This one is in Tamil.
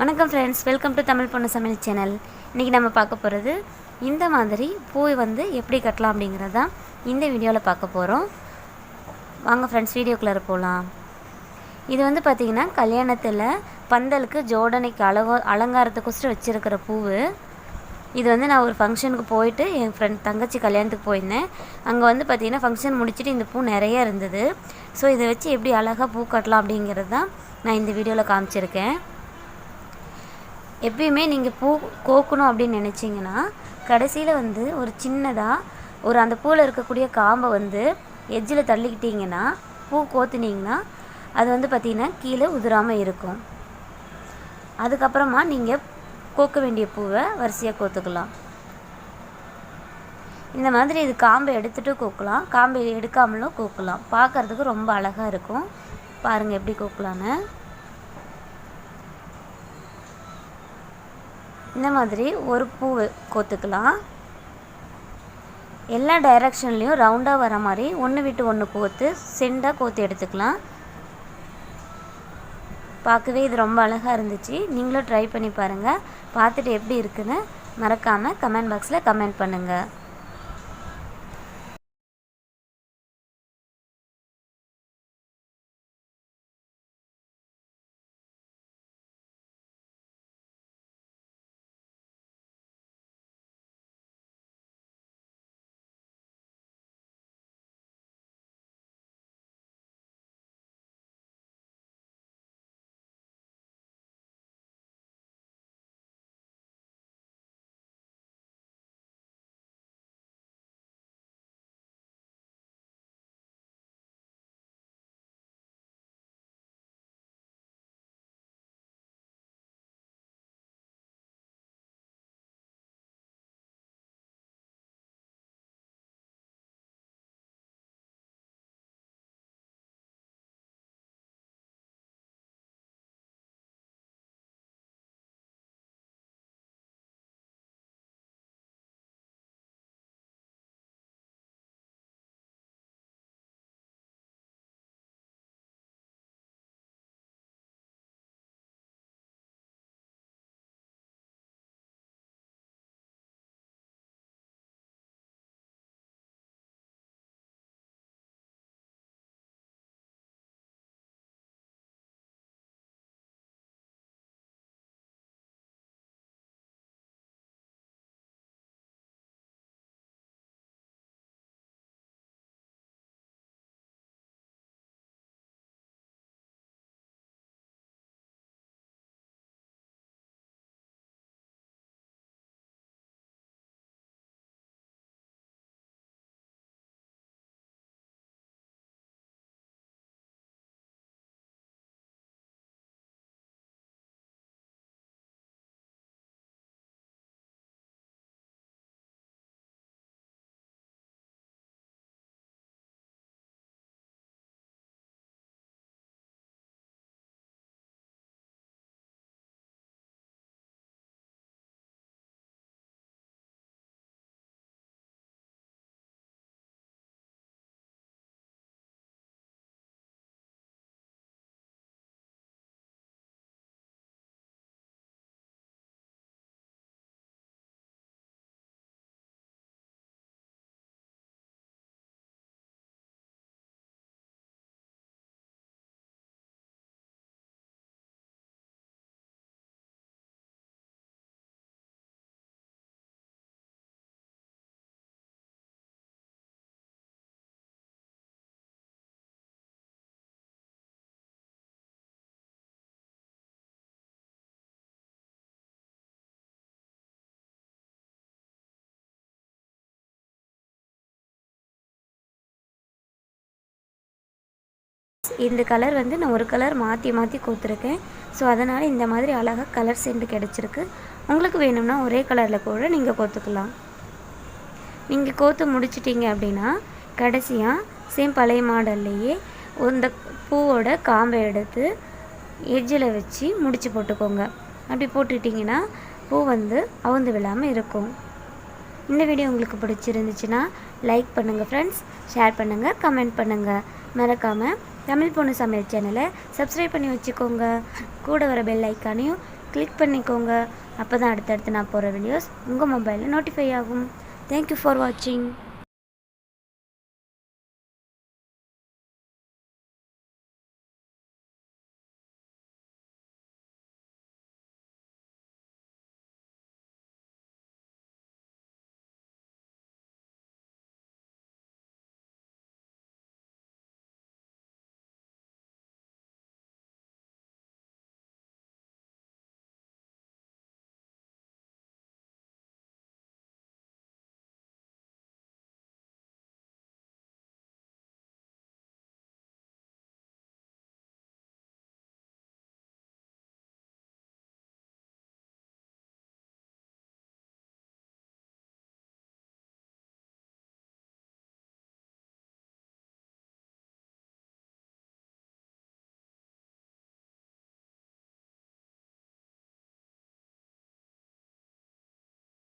வணக்கம் ஃப்ரெண்ட்ஸ் வெல்கம் டு தமிழ் பொண்ணு சமையல் சேனல் இன்றைக்கி நம்ம பார்க்க போகிறது இந்த மாதிரி பூவை வந்து எப்படி கட்டலாம் அப்படிங்கிறது தான் இந்த வீடியோவில் பார்க்க போகிறோம் வாங்க ஃப்ரெண்ட்ஸ் வீடியோக்குள்ளே போகலாம் இது வந்து பார்த்திங்கன்னா கல்யாணத்தில் பந்தலுக்கு ஜோடனைக்கு அழகோ அலங்காரத்துக்கொசரம் வச்சுருக்கிற பூவு. இது வந்து நான் ஒரு ஃபங்க்ஷனுக்கு போயிட்டு என் ஃப்ரெண்ட் தங்கச்சி கல்யாணத்துக்கு போயிருந்தேன். அங்கே வந்து பார்த்திங்கன்னா ஃபங்க்ஷன் முடிச்சுட்டு இந்த பூ நிறைய இருந்தது. ஸோ இதை வச்சு எப்படி அழகாக பூ கட்டலாம் அப்படிங்கிறது தான் நான் இந்த வீடியோவில் காமிச்சிருக்கேன். எப்பயுமே நீங்கள் பூ கோக்கணும் அப்படின்னு நினச்சிங்கன்னா கடைசியில் வந்து ஒரு சின்னதாக ஒரு அந்த பூவில் இருக்கக்கூடிய காம்பை வந்து எட்ஜில் தள்ளிக்கிட்டிங்கன்னா பூ கோத்துனீங்கன்னா அது வந்து பார்த்திங்கன்னா கீழே உதிராமல் இருக்கும். அதுக்கப்புறமா நீங்கள் கோக்க வேண்டிய பூவை வரிசையாக கோத்துக்கலாம். இந்த மாதிரி இது காம்பை எடுத்துகிட்டு கோக்கலாம். காம்பை எடுக்காமலும் கோக்கலாம். பார்க்குறதுக்கு ரொம்ப அழகாக இருக்கும். பாருங்கள் எப்படி கோக்கலான்னு. இந்த மாதிரி ஒரு பூ கோத்துக்கலாம். எல்லா டைரக்ஷன்லேயும் ரவுண்டாக வர மாதிரி ஒன்று விட்டு ஒன்று கோத்து செண்டாக கோத்து எடுத்துக்கலாம். பார்க்கவே இது ரொம்ப அழகாக இருந்துச்சு. நீங்களும் ட்ரை பண்ணி பாருங்கள் பார்த்துட்டு எப்படி இருக்குன்னு மறக்காமல் கமெண்ட் பாக்ஸில் கமெண்ட் பண்ணுங்கள் இந்த கலர் வந்து நான் ஒரு கலர் மாற்றி மாற்றி கோத்துருக்கேன். ஸோ அதனால் இந்த மாதிரி அழகாக கலர் சென்ட் கிடச்சிருக்கு. உங்களுக்கு வேணும்னா ஒரே கலரில் கூட நீங்கள் கோத்துக்கலாம். நீங்கள் கோத்து முடிச்சிட்டிங்க அப்படின்னா கடைசியாக சேம் பழைய மாடல்லையே இந்த பூவோட காம்பை எடுத்து எஜ்ஜில் வச்சு முடிச்சு போட்டுக்கோங்க. அப்படி போட்டுட்டிங்கன்னா பூ வந்து அவுந்து விழாமல் இருக்கும். இந்த வீடியோ உங்களுக்கு பிடிச்சிருந்துச்சுன்னா லைக் பண்ணுங்கள் ஃப்ரெண்ட்ஸ் ஷேர் பண்ணுங்கள் கமெண்ட் பண்ணுங்கள் மறக்காமல் தமிழ் பொண்ணு சமையல் சேனலை சப்ஸ்கிரைப் பண்ணி வச்சுக்கோங்க. கூட வர பெல் ஐக்கானையும் கிளிக் பண்ணிக்கோங்க. அப்போ தான் அடுத்தடுத்து நான் போகிற வீடியோஸ் உங்கள் மொபைலில் நோட்டிஃபை ஆகும். தேங்க்யூ ஃபார் வாட்சிங்